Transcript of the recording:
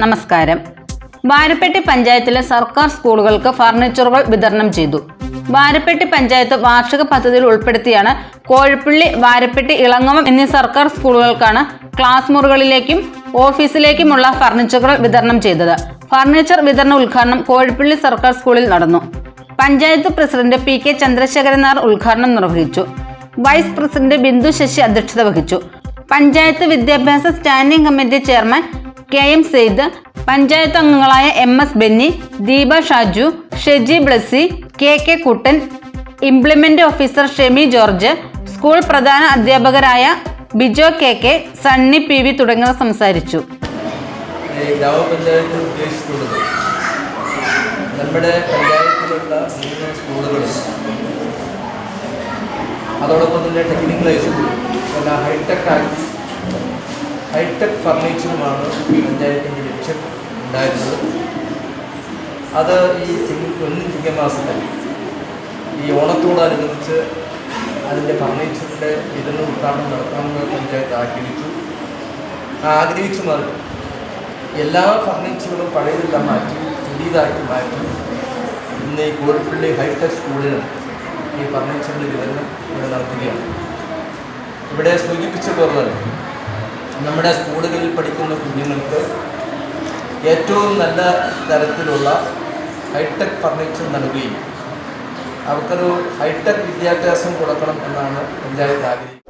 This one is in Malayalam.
നമസ്കാരം. വാരപ്പെട്ടി പഞ്ചായത്തിലെ സർക്കാർ സ്കൂളുകൾക്ക് ഫർണിച്ചറുകൾ വിതരണം ചെയ്തു. വാരപ്പെട്ടി പഞ്ചായത്ത് വാർഷിക പദ്ധതിയിൽ ഉൾപ്പെടുത്തിയാണ് കോഴിപ്പള്ളി വാരപ്പെട്ടി ഇളങ്ങവം എന്നീ സർക്കാർ സ്കൂളുകൾക്കാണ് ക്ലാസ് മുറികളിലേക്കും ഓഫീസിലേക്കുമുള്ള ഫർണിച്ചറുകൾ വിതരണം ചെയ്തത്. ഫർണിച്ചർ വിതരണ ഉദ്ഘാടനം കോഴിപ്പള്ളി സർക്കാർ സ്കൂളിൽ നടന്നു. Panchayat president P K Chandrasekharan Nair ഉദ്ഘാടനം നിർവഹിച്ചു. വൈസ് പ്രസിഡന്റ് ബിന്ദു ശശി അധ്യക്ഷത വഹിച്ചു. പഞ്ചായത്ത് വിദ്യാഭ്യാസ standing committee chairman K M Sayed panchayat അംഗങ്ങളായ M S Benny Deepa Shaju Sheji Blessy K K Kuttan implement officer Shemi George school പ്രധാന അധ്യാപകരായ Bijo K K Sunny P V തുടങ്ങിയവർ സംസാരിച്ചു. അതോടൊപ്പം തന്നെ technical high school hi tech ആക്കി ഹൈടെക് ഫർണിച്ചറുമാണ് പഞ്ചായത്തിന്റെ ലക്ഷ്യം ഉണ്ടായിരുന്നത്. അത് ഈ ചിങ്ങ ഒന്നും ചിങ്ങമാസത്തിൽ ഈ ഓണത്തോടനുബന്ധിച്ച് അതിന്റെ ഫർണിച്ചറിന്റെ വിതരണ ഉദ്ഘാടനം നടത്താമെന്ന് പഞ്ചായത്ത് ആഗ്രഹിച്ചു. ആഗ്രഹിച്ചു മാറി. എല്ലാ ഫർണിച്ചറുകളും പഴയതെല്ലാം മാറ്റി പുതിയതാക്കി മാറ്റി. ഇന്ന് ഈ കോഴിപ്പള്ളി ഹൈടെക് സ്കൂളിലും ഈ ഫർണിച്ചറിന്റെ വിതരണം ഇവിടെ നടത്തുകയാണ് ഇവിടെ സൂചിപ്പിച്ച പോലെ തന്നെ നമ്മുടെ സ്കൂളുകളിൽ പഠിക്കുന്ന കുഞ്ഞുങ്ങൾക്ക് ഏറ്റവും നല്ല തരത്തിലുള്ള ഹൈടെക് ഫർണിച്ചർ നൽകുകയും അവർക്കൊരു ഹൈടെക് വിദ്യാഭ്യാസം കൊടുക്കണം എന്നാണ് പഞ്ചായത്ത് ആഗ്രഹിക്കുന്നത്.